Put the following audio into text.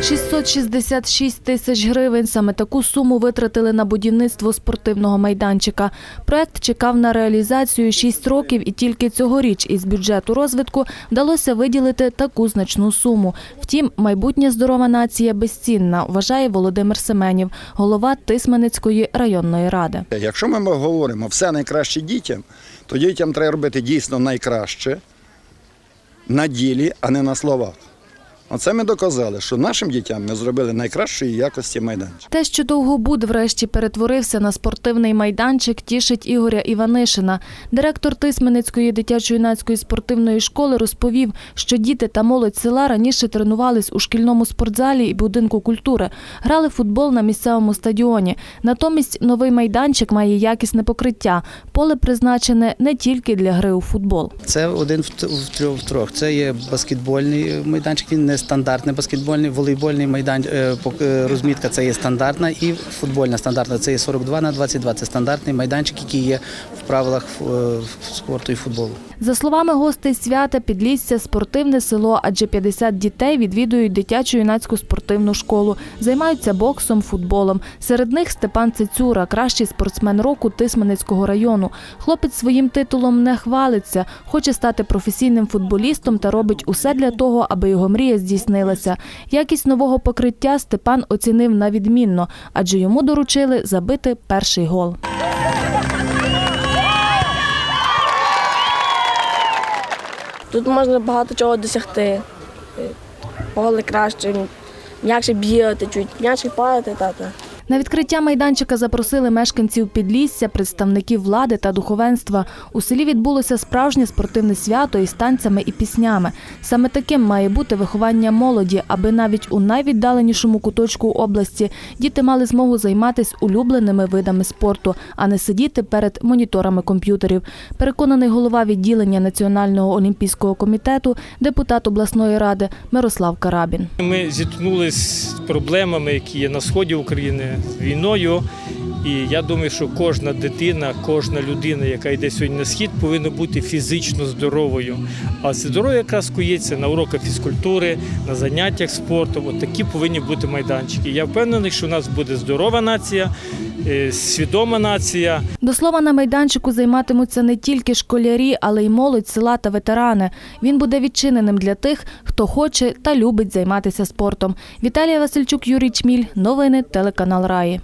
966 тисяч гривень. Саме таку суму витратили на будівництво спортивного майданчика. Проект чекав на реалізацію 6 років, і тільки цьогоріч із бюджету розвитку вдалося виділити таку значну суму. Втім, майбутня здорова нація безцінна, вважає Володимир Семенів, голова Тисменецької районної ради. Якщо ми говоримо все найкраще дітям, то дітям треба робити дійсно найкраще на ділі, а не на словах. Оце ми доказали, що нашим дітям ми зробили найкращої якості майданчик. Те, що Довгобуд врешті перетворився на спортивний майданчик, тішить Ігоря Іванишина. Директор Тисменецької дитячо-юнацької спортивної школи розповів, що діти та молодь села раніше тренувались у шкільному спортзалі і будинку культури, грали футбол на місцевому стадіоні. Натомість новий майданчик має якісне покриття. Поле призначене не тільки для гри у футбол. Це один в трьох. Це є баскетбольний майданчик. Він не стандартний баскетбольний, волейбольний майдан Розмітка це є стандартна і футбольна стандартна. Це є 42 на 22. Це стандартний майданчик, який є в правилах е, спорту і футболу. За словами гостей свята, Підлісся – спортивне село, адже 50 дітей відвідують дитячу юнацьку спортивну школу, займаються боксом, футболом. Серед них Степан Цицюра, кращий спортсмен року Тисменецького району. Хлопець своїм титулом не хвалиться, хоче стати професійним футболістом та робить усе для того, аби його мрія здійснилася. Якість нового покриття Степан оцінив на відмінно, адже йому доручили забити перший гол. Тут можна багато чого досягти. Е, краще, м'якше бігати, чуть м'якше падати. Тата. На відкриття майданчика запросили мешканців Підлісся, представників влади та духовенства. У селі відбулося справжнє спортивне свято із танцями і піснями. Саме таким має бути виховання молоді, аби навіть у найвіддаленішому куточку області діти мали змогу займатися улюбленими видами спорту, а не сидіти перед моніторами комп'ютерів. Переконаний голова відділення Національного олімпійського комітету, депутат обласної ради Мирослав Карабін. Ми зіткнулися з проблемами, які є на сході України війною. І я думаю, що кожна дитина, кожна людина, яка йде сьогодні на схід, повинна бути фізично здоровою. А здоров'я якраз кується на уроках фізкультури, на заняттях спортом. От такі повинні бути майданчики. Я впевнений, що у нас буде здорова нація, е, свідома нація. До слова, на майданчику займатимуться не тільки школярі, але й молодь села та ветерани. Він буде відчиненим для тих, хто хоче та любить займатися спортом. Віталія Васильчук, Юрій Чміль. Новини телеканал Раї.